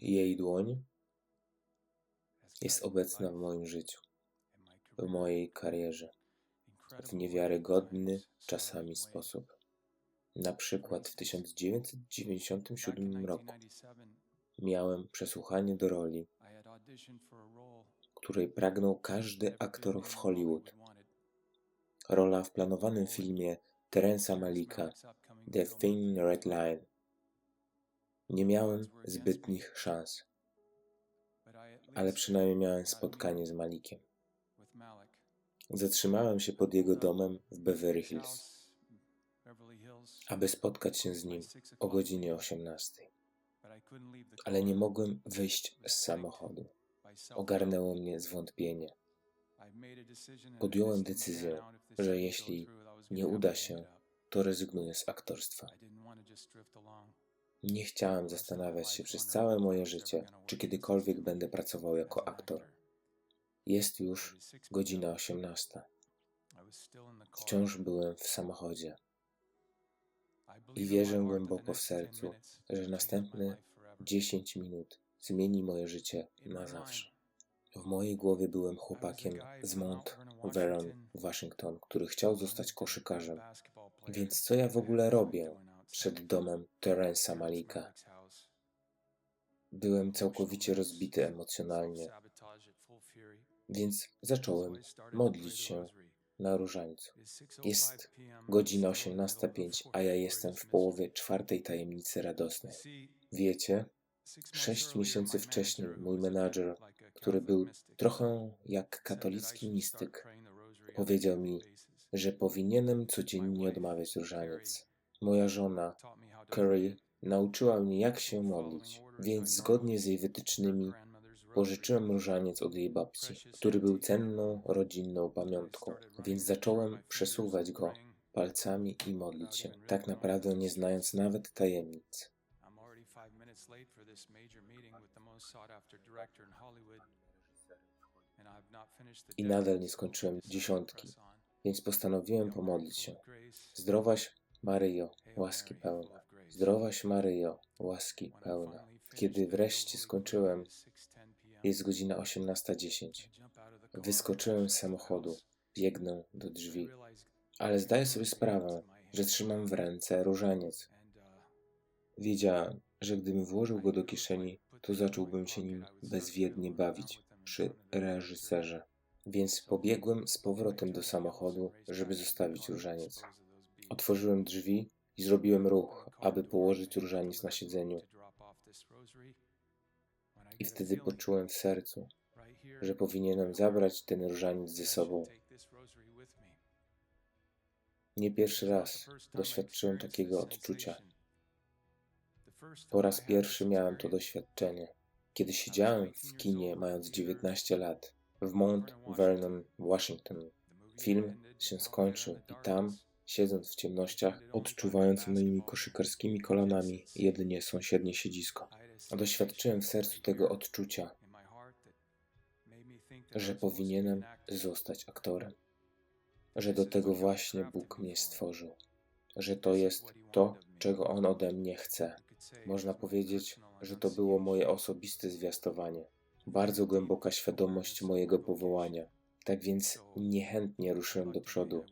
Jej dłoń jest obecna w moim życiu, w mojej karierze, w niewiarygodny czasami sposób. Na przykład w 1997 roku miałem przesłuchanie do roli, której pragnął każdy aktor w Hollywood. Rola w planowanym filmie Terensa Malika The Thin Red Line. Nie miałem zbytnich szans, ale przynajmniej miałem spotkanie z Malikiem. Zatrzymałem się pod jego domem w Beverly Hills, aby spotkać się z nim o godzinie 18. Ale nie mogłem wyjść z samochodu. Ogarnęło mnie zwątpienie. Podjąłem decyzję, że jeśli nie uda się, to rezygnuję z aktorstwa. Nie chciałem zastanawiać się przez całe moje życie, czy kiedykolwiek będę pracował jako aktor. Jest już godzina 18. Wciąż byłem w samochodzie. I wierzę głęboko w sercu, że następne 10 minut zmieni moje życie na zawsze. W mojej głowie byłem chłopakiem z Mount Vernon, Waszyngton, który chciał zostać koszykarzem. Więc co ja w ogóle robię przed domem Terensa Malika? Byłem całkowicie rozbity emocjonalnie, więc zacząłem modlić się na różańcu. Jest godzina 18.05, a ja jestem w połowie czwartej tajemnicy radosnej. Wiecie, sześć miesięcy wcześniej mój menadżer, który był trochę jak katolicki mistyk, powiedział mi, że powinienem codziennie odmawiać różaniec. Moja żona, Curry, nauczyła mnie, jak się modlić, więc zgodnie z jej wytycznymi pożyczyłem różaniec od jej babci, który był cenną rodzinną pamiątką, więc zacząłem przesuwać go palcami i modlić się, tak naprawdę nie znając nawet tajemnic. I nadal nie skończyłem dziesiątki, więc postanowiłem pomodlić się. Zdrowaś Maryjo, łaski pełna. Zdrowaś Maryjo, łaski pełna. Kiedy wreszcie skończyłem, jest godzina 18.10. Wyskoczyłem z samochodu, biegnę do drzwi, ale zdaję sobie sprawę, że trzymam w ręce różaniec. Wiedziałem, że gdybym włożył go do kieszeni, to zacząłbym się nim bezwiednie bawić przy reżyserze. Więc pobiegłem z powrotem do samochodu, żeby zostawić różaniec. Otworzyłem drzwi i zrobiłem ruch, aby położyć różaniec na siedzeniu. I wtedy poczułem w sercu, że powinienem zabrać ten różaniec ze sobą. Nie pierwszy raz doświadczyłem takiego odczucia. Po raz pierwszy miałem to doświadczenie, kiedy siedziałem w kinie mając 19 lat w Mount Vernon, Washington. Film się skończył i tam, siedząc w ciemnościach, odczuwając moimi koszykarskimi kolanami jedynie sąsiednie siedzisko, doświadczyłem w sercu tego odczucia, że powinienem zostać aktorem, że do tego właśnie Bóg mnie stworzył, że to jest to, czego On ode mnie chce. Można powiedzieć, że to było moje osobiste zwiastowanie, bardzo głęboka świadomość mojego powołania. Tak więc niechętnie ruszyłem do przodu,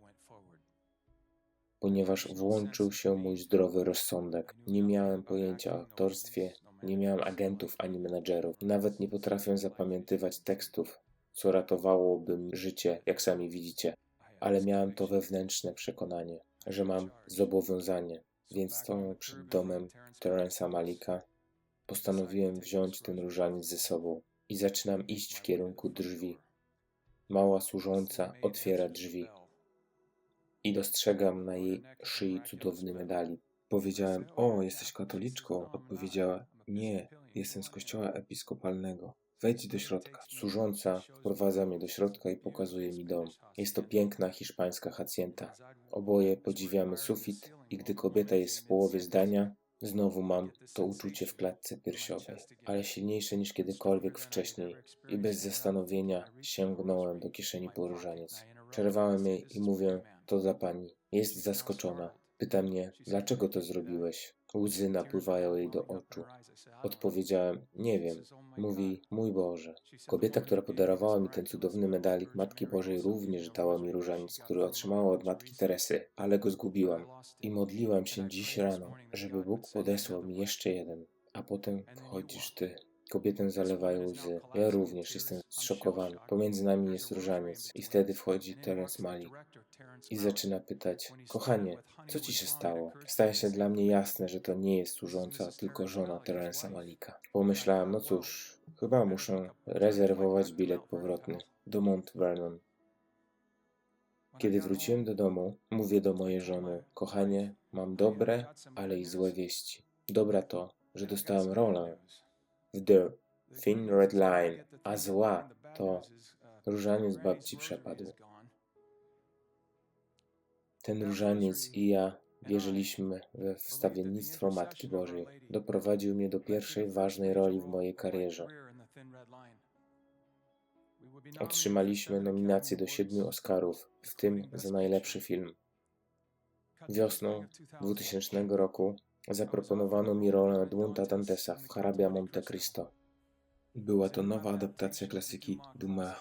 ponieważ włączył się mój zdrowy rozsądek. Nie miałem pojęcia o aktorstwie, nie miałem agentów ani menedżerów, nawet nie potrafię zapamiętywać tekstów, co ratowałoby mi życie, jak sami widzicie, ale miałem to wewnętrzne przekonanie, że mam zobowiązanie, więc stoję przed domem Terensa Malika. Postanowiłem wziąć ten różaniec ze sobą i zaczynam iść w kierunku drzwi. Mała służąca otwiera drzwi i dostrzegam na jej szyi cudowny medalik. Powiedziałem: O, jesteś katoliczką? Odpowiedziała: Nie, jestem z kościoła episkopalnego. Wejdź do środka. Służąca wprowadza mnie do środka i pokazuje mi dom. Jest to piękna hiszpańska hacienda. Oboje podziwiamy sufit i gdy kobieta jest w połowie zdania, znowu mam to uczucie w klatce piersiowej, ale silniejsze niż kiedykolwiek wcześniej i bez zastanowienia sięgnąłem do kieszeni po różaniec. Przerwałem jej i mówię, to dla pani. Jest zaskoczona. Pyta mnie, dlaczego to zrobiłeś? Łzy napływają jej do oczu. Odpowiedziałem, nie wiem. Mówi, mój Boże. Kobieta, która podarowała mi ten cudowny medalik Matki Bożej, również dała mi różaniec, który otrzymała od Matki Teresy, ale go zgubiłam. I modliłam się dziś rano, żeby Bóg podesłał mi jeszcze jeden. A potem wchodzisz ty. Kobietę zalewają łzy. Ja również jestem zszokowany. Pomiędzy nami jest różaniec. I wtedy wchodzi Terence Malik i zaczyna pytać: Kochanie, co ci się stało? Staje się dla mnie jasne, że to nie jest służąca, tylko żona Terensa Malika. Pomyślałem: No cóż, chyba muszę rezerwować bilet powrotny do Mount Vernon. Kiedy wróciłem do domu, mówię do mojej żony: Kochanie, mam dobre, ale i złe wieści. Dobra to, że dostałem rolę The Thin Red Line, a zła to różaniec babci przepadł. Ten różaniec i ja wierzyliśmy we wstawiennictwo Matki Bożej. Doprowadził mnie do pierwszej ważnej roli w mojej karierze. Otrzymaliśmy nominacje do siedmiu Oscarów, w tym za najlepszy film. Wiosną 2000 roku zaproponowano mi rolę Edmunda Dantesa w Hrabia Monte Cristo. Była to nowa adaptacja klasyki Dumas.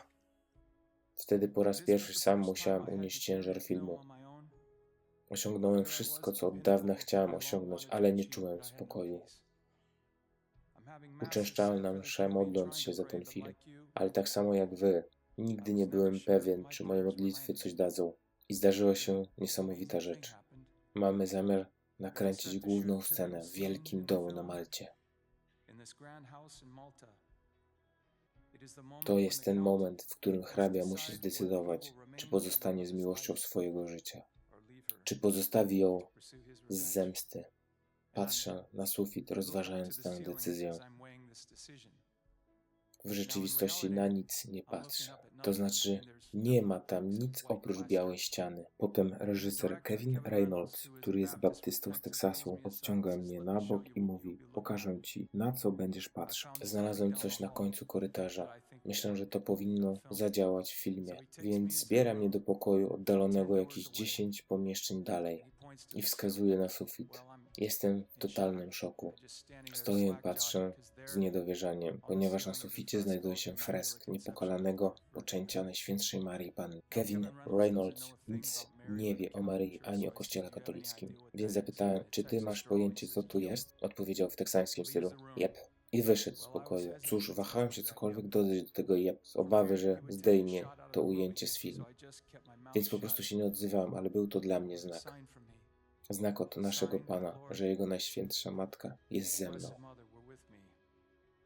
Wtedy po raz pierwszy sam musiałem unieść ciężar filmu. Osiągnąłem wszystko, co od dawna chciałem osiągnąć, ale nie czułem spokoju. Uczęszczałem na mszę modląc się za ten film, ale tak samo jak wy, nigdy nie byłem pewien, czy moje modlitwy coś dadzą. I zdarzyła się niesamowita rzecz. Mamy zamiar nakręcić główną scenę w wielkim domu na Malcie. To jest ten moment, w którym hrabia musi zdecydować, czy pozostanie z miłością swojego życia, czy pozostawi ją z zemsty. Patrzę na sufit, rozważając tę decyzję. W rzeczywistości na nic nie patrzę. To znaczy, nie ma tam nic oprócz białej ściany. Potem reżyser Kevin Reynolds, który jest baptystą z Teksasu, odciąga mnie na bok i mówi: Pokażę ci, na co będziesz patrzył. Znalazłem coś na końcu korytarza. Myślę, że to powinno zadziałać w filmie, więc zbiera mnie do pokoju oddalonego jakieś 10 pomieszczeń dalej i wskazuje na sufit. Jestem w totalnym szoku. Stoję i patrzę z niedowierzaniem, ponieważ na suficie znajduje się fresk niepokalanego poczęcia Najświętszej Marii Panny. Kevin Reynolds nic nie wie o Maryi ani o Kościele katolickim, więc zapytałem, czy ty masz pojęcie, co tu jest? Odpowiedział w teksańskim stylu, jep. I wyszedł z pokoju. Cóż, wahałem się cokolwiek dodać do tego jep, z obawy, że zdejmie to ujęcie z filmu. Więc po prostu się nie odzywałem, ale był to dla mnie znak. Znak od naszego Pana, że Jego Najświętsza Matka jest ze mną.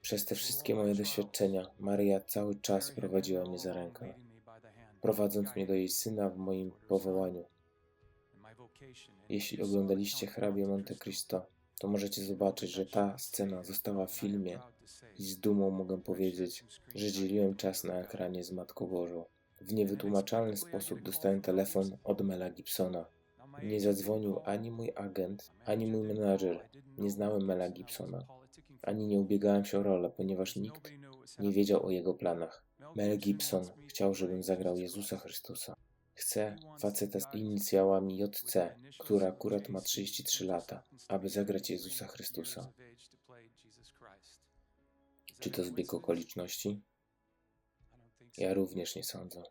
Przez te wszystkie moje doświadczenia Maryja cały czas prowadziła mnie za rękę, prowadząc mnie do jej Syna w moim powołaniu. Jeśli oglądaliście hrabię Monte Cristo, to możecie zobaczyć, że ta scena została w filmie i z dumą mogę powiedzieć, że dzieliłem czas na ekranie z Matką Bożą. W niewytłumaczalny sposób dostałem telefon od Mela Gibsona, nie zadzwonił ani mój agent, ani mój menadżer. Nie znałem Mela Gibsona, ani nie ubiegałem się o rolę, ponieważ nikt nie wiedział o jego planach. Mel Gibson chciał, żebym zagrał Jezusa Chrystusa. Chcę faceta z inicjałami JC, który akurat ma 33 lata, aby zagrać Jezusa Chrystusa. Czy to zbieg okoliczności? Ja również nie sądzę.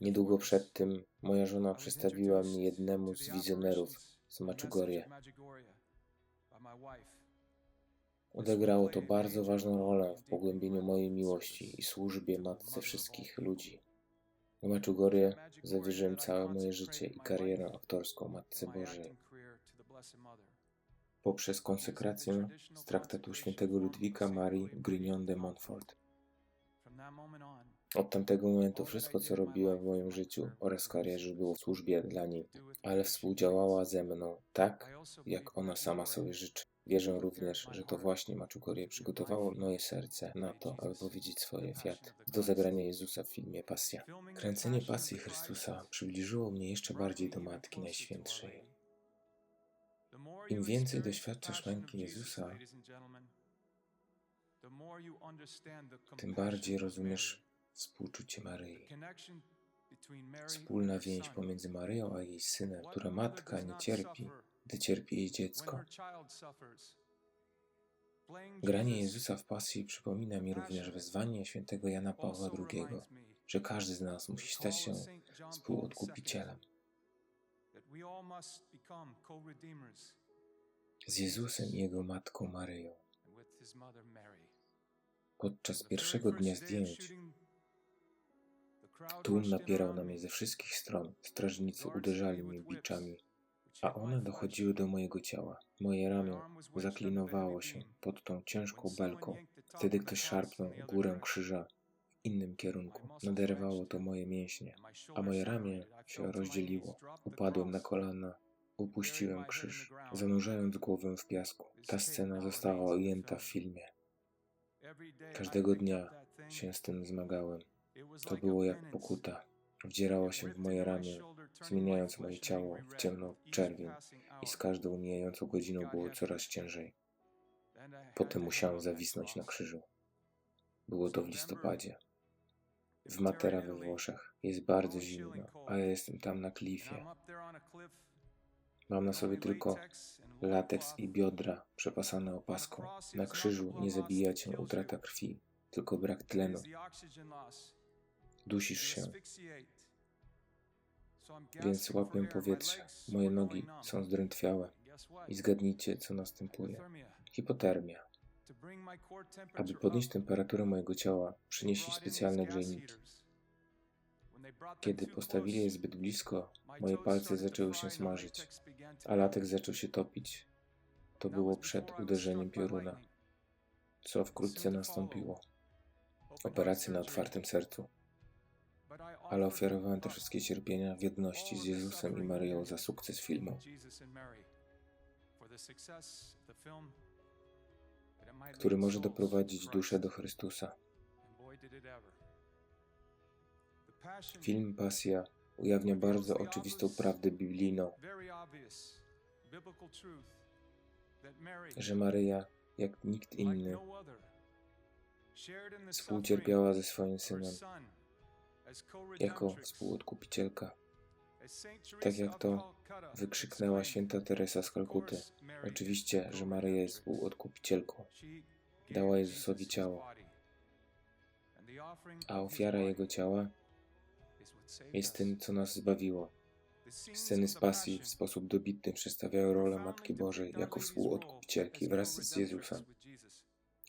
Niedługo przed tym moja żona przedstawiła mnie jednemu z wizjonerów z Maczugorje. Odegrało to bardzo ważną rolę w pogłębieniu mojej miłości i służbie Matce wszystkich ludzi. W Maczugorje zawierzyłem całe moje życie i karierę aktorską Matce Bożej. Poprzez konsekrację z traktatu świętego Ludwika Marii Grignon de Montfort. Od tamtego momentu wszystko, co robiłem w moim życiu oraz karierze, było w służbie dla niej, ale współdziałała ze mną tak, jak ona sama sobie życzy. Wierzę również, że to właśnie Maczugorie przygotowało moje serce na to, aby powiedzieć swoje fiat do zagrania Jezusa w filmie Pasja. Kręcenie Pasji Chrystusa przybliżyło mnie jeszcze bardziej do Matki Najświętszej. Im więcej doświadczasz męki Jezusa, tym bardziej rozumiesz współczucie Maryi. Wspólna więź pomiędzy Maryją a jej synem, która matka nie cierpi, gdy cierpi jej dziecko. Granie Jezusa w pasji przypomina mi również wezwanie świętego Jana Pawła II, że każdy z nas musi stać się współodkupicielem. Z Jezusem i Jego Matką Maryją. Podczas pierwszego dnia zdjęć tłum napierał na mnie ze wszystkich stron. Strażnicy uderzali mnie biczami, a one dochodziły do mojego ciała. Moje ramię zaklinowało się pod tą ciężką belką. Wtedy ktoś szarpnął górę krzyża w innym kierunku. Naderwało to moje mięśnie, a moje ramię się rozdzieliło. Upadłem na kolana, upuściłem krzyż, zanurzając głowę w piasku. Ta scena została ujęta w filmie. Każdego dnia się z tym zmagałem. To było jak pokuta. Wdzierała się w moje ramię, zmieniając moje ciało w ciemno czerwień i z każdą mijającą godziną było coraz ciężej. Potem musiałem zawisnąć na krzyżu. Było to w listopadzie. W Matera we Włoszech jest bardzo zimno, a ja jestem tam na klifie. Mam na sobie tylko lateks i biodra przepasane opaską. Na krzyżu nie zabija cię utrata krwi, tylko brak tlenu. Dusisz się, więc łapię powietrze. Moje nogi są zdrętwiałe. I zgadnijcie, co następuje. Hipotermia. Aby podnieść temperaturę mojego ciała, przynieśli specjalne grzejniki. Kiedy postawili je zbyt blisko, moje palce zaczęły się smażyć, a latek zaczął się topić. To było przed uderzeniem pioruna, co wkrótce nastąpiło. Operacja na otwartym sercu. Ale ofiarowałem te wszystkie cierpienia w jedności z Jezusem i Maryją za sukces filmu, który może doprowadzić duszę do Chrystusa. Film Pasja ujawnia bardzo oczywistą prawdę biblijną, że Maryja, jak nikt inny, współcierpiała ze swoim synem jako współodkupicielka. Tak jak to wykrzyknęła święta Teresa z Kalkuty. Oczywiście, że Maryja jest współodkupicielką. Dała Jezusowi ciało, a ofiara Jego ciała jest tym, co nas zbawiło. Sceny z pasji w sposób dobitny przedstawiają rolę Matki Bożej jako współodkupicielki wraz z Jezusem.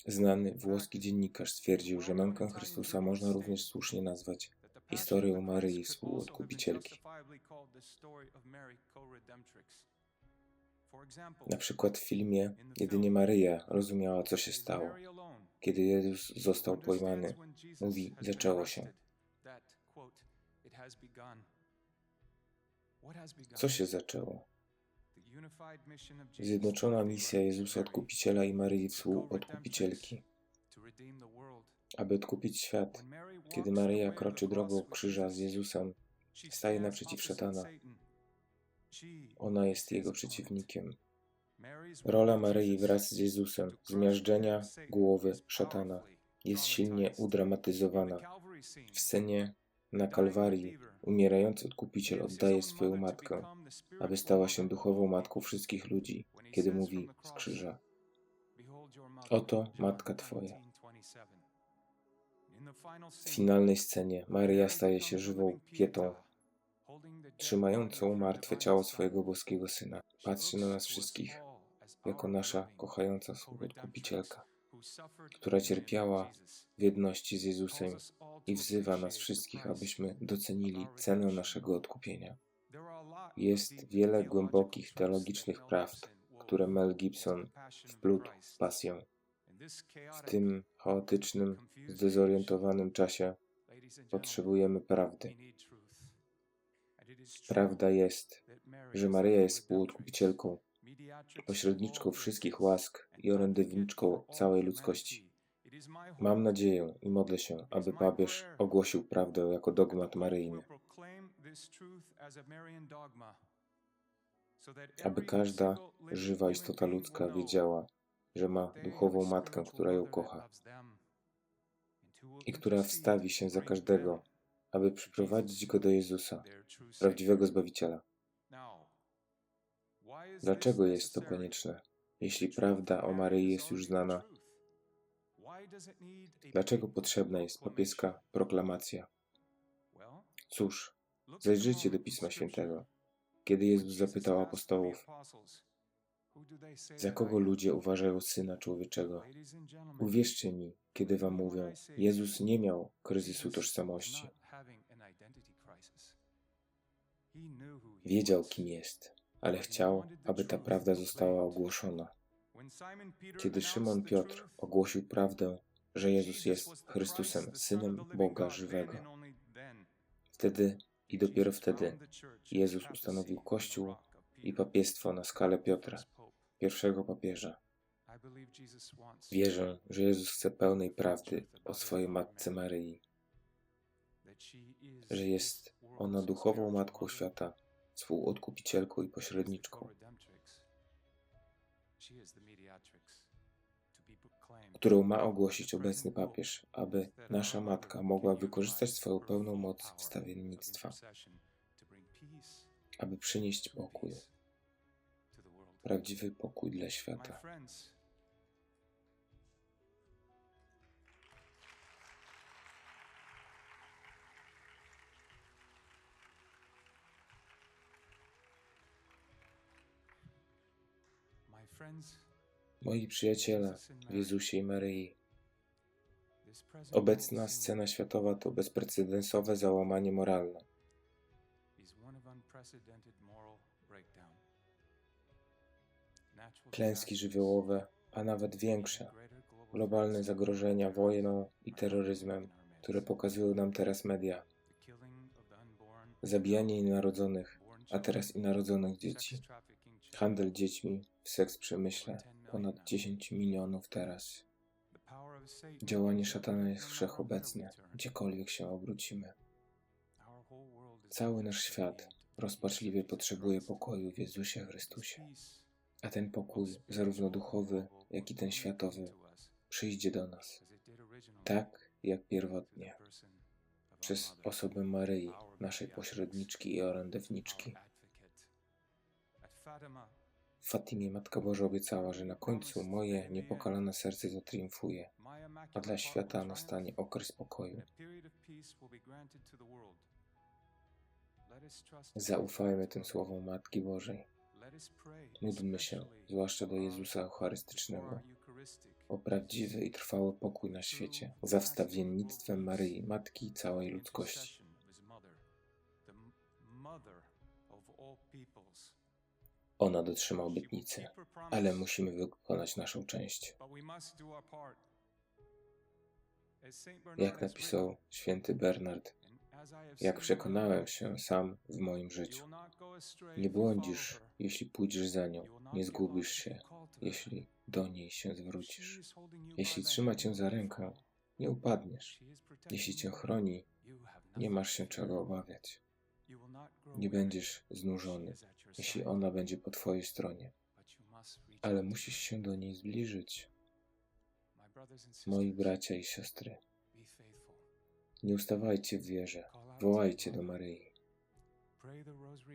Znany włoski dziennikarz stwierdził, że mękę Chrystusa można również słusznie nazwać historią Maryi współodkupicielki. Na przykład w filmie jedynie Maryja rozumiała, co się stało. Kiedy Jezus został pojmany, mówi, zaczęło się. Co się zaczęło? Zjednoczona misja Jezusa Odkupiciela i Maryi Współodkupicielki, aby odkupić świat. Kiedy Maryja kroczy drogą krzyża z Jezusem, staje naprzeciw szatana. Ona jest jego przeciwnikiem. Rola Maryi wraz z Jezusem, zmiażdżenia głowy szatana, jest silnie udramatyzowana. W scenie na Kalwarii umierający odkupiciel oddaje swoją matkę, aby stała się duchową matką wszystkich ludzi, kiedy mówi z krzyża: Oto matka Twoja. W finalnej scenie Maryja staje się żywą pietą, trzymającą martwe ciało swojego boskiego syna. Patrzy na nas wszystkich jako nasza kochająca odkupicielka, która cierpiała w jedności z Jezusem i wzywa nas wszystkich, abyśmy docenili cenę naszego odkupienia. Jest wiele głębokich teologicznych prawd, które Mel Gibson wplótł w pasję. W tym chaotycznym, zdezorientowanym czasie potrzebujemy prawdy. Prawda jest, że Maryja jest współodkupicielką, pośredniczką wszystkich łask i orędowniczką całej ludzkości. Mam nadzieję i modlę się, aby papież ogłosił prawdę jako dogmat maryjny, aby każda żywa istota ludzka wiedziała, że ma duchową matkę, która ją kocha i która wstawi się za każdego, aby przyprowadzić go do Jezusa, prawdziwego Zbawiciela. Dlaczego jest to konieczne, jeśli prawda o Maryi jest już znana? Dlaczego potrzebna jest papieska proklamacja? Cóż, zajrzyjcie do Pisma Świętego. Kiedy Jezus zapytał apostołów, za kogo ludzie uważają Syna Człowieczego? Uwierzcie mi, kiedy wam mówię, Jezus nie miał kryzysu tożsamości. Wiedział, kim jest, ale chciał, aby ta prawda została ogłoszona. Kiedy Szymon Piotr ogłosił prawdę, że Jezus jest Chrystusem, Synem Boga żywego, wtedy i dopiero wtedy Jezus ustanowił Kościół i papiestwo na skalę Piotra, pierwszego papieża. Wierzę, że Jezus chce pełnej prawdy o swojej matce Maryi, że jest ona duchową matką świata, współodkupicielką i pośredniczką, którą ma ogłosić obecny papież, aby nasza matka mogła wykorzystać swoją pełną moc wstawiennictwa, aby przynieść pokój, prawdziwy pokój dla świata. Moi przyjaciele w Jezusie i Maryi, obecna scena światowa to bezprecedensowe załamanie moralne. Klęski żywiołowe, a nawet większe, globalne zagrożenia wojną i terroryzmem, które pokazują nam teraz media. Zabijanie nienarodzonych, a teraz i narodzonych dzieci. Handel dziećmi w seks przemyśle ponad 10 milionów teraz. Działanie szatana jest wszechobecne, gdziekolwiek się obrócimy. Cały nasz świat rozpaczliwie potrzebuje pokoju w Jezusie Chrystusie. A ten pokój, zarówno duchowy, jak i ten światowy, przyjdzie do nas, tak jak pierwotnie, przez osobę Maryi, naszej pośredniczki i orędowniczki. W Fatimie Matka Boża obiecała, że na końcu moje niepokalane serce zatriumfuje, a dla świata nastanie okres pokoju. Zaufajmy tym słowom Matki Bożej. Módlmy się, zwłaszcza do Jezusa Eucharystycznego, o prawdziwy i trwały pokój na świecie, za wstawiennictwem Maryi, Matki całej ludzkości. Ona dotrzyma obietnicy, ale musimy wykonać naszą część. Jak napisał święty Bernard, jak przekonałem się sam w moim życiu. Nie błądzisz, jeśli pójdziesz za nią, nie zgubisz się, jeśli do niej się zwrócisz. Jeśli trzyma cię za rękę, nie upadniesz. Jeśli cię chroni, nie masz się czego obawiać. Nie będziesz znużony, jeśli ona będzie po twojej stronie. Ale musisz się do niej zbliżyć. Moi bracia i siostry, nie ustawajcie w wierze, wołajcie do Maryi.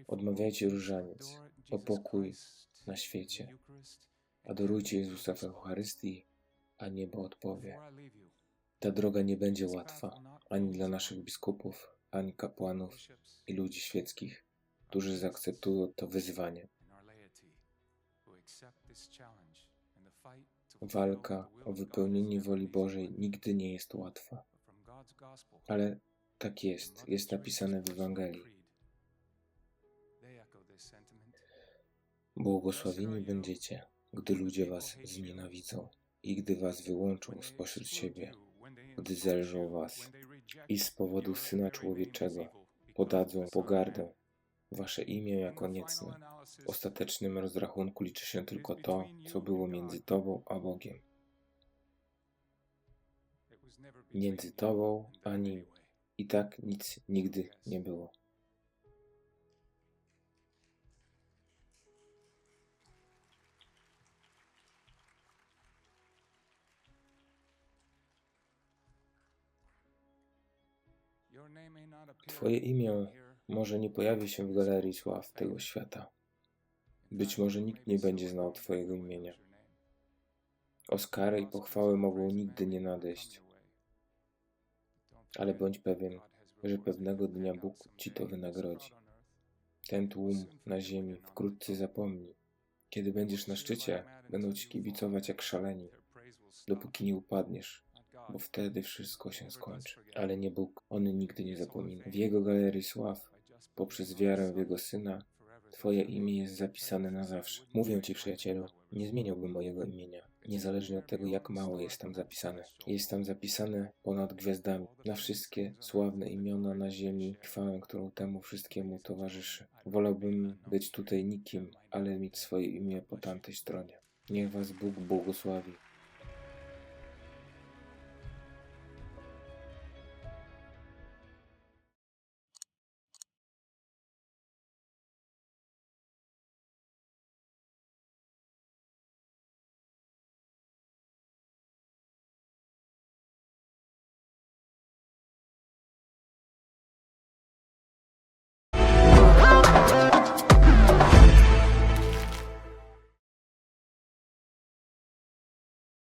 Odmawiajcie różaniec o pokój na świecie. Adorujcie Jezusa w Eucharystii, a niebo odpowie. Ta droga nie będzie łatwa ani dla naszych biskupów, ani kapłanów i ludzi świeckich, którzy zaakceptują to wyzwanie. Walka o wypełnienie woli Bożej nigdy nie jest łatwa. Ale tak jest, jest napisane w Ewangelii. Błogosławieni będziecie, gdy ludzie was znienawidzą i gdy was wyłączą spośród siebie, gdy zelżą was i z powodu Syna Człowieczego podadzą pogardę wasze imię jako niecne. W ostatecznym rozrachunku liczy się tylko to, co było między tobą a Bogiem. Między tobą a nim i tak nic nigdy nie było. Twoje imię może nie pojawi się w galerii sław tego świata. Być może nikt nie będzie znał Twojego imienia. Oskary i pochwały mogą nigdy nie nadejść. Ale bądź pewien, że pewnego dnia Bóg Ci to wynagrodzi. Ten tłum na ziemi wkrótce zapomni. Kiedy będziesz na szczycie, będą Ci kibicować jak szaleni, dopóki nie upadniesz, bo wtedy wszystko się skończy. Ale nie Bóg, On nigdy nie zapomina. W Jego galerii sław, poprzez wiarę w Jego Syna, Twoje imię jest zapisane na zawsze. Mówię Ci, przyjacielu, nie zmieniałbym mojego imienia, niezależnie od tego, jak mało jest tam zapisane. Jest tam zapisane ponad gwiazdami, na wszystkie sławne imiona na ziemi, chwałę, którą temu wszystkiemu towarzyszy. Wolałbym być tutaj nikim, ale mieć swoje imię po tamtej stronie. Niech Was Bóg błogosławi.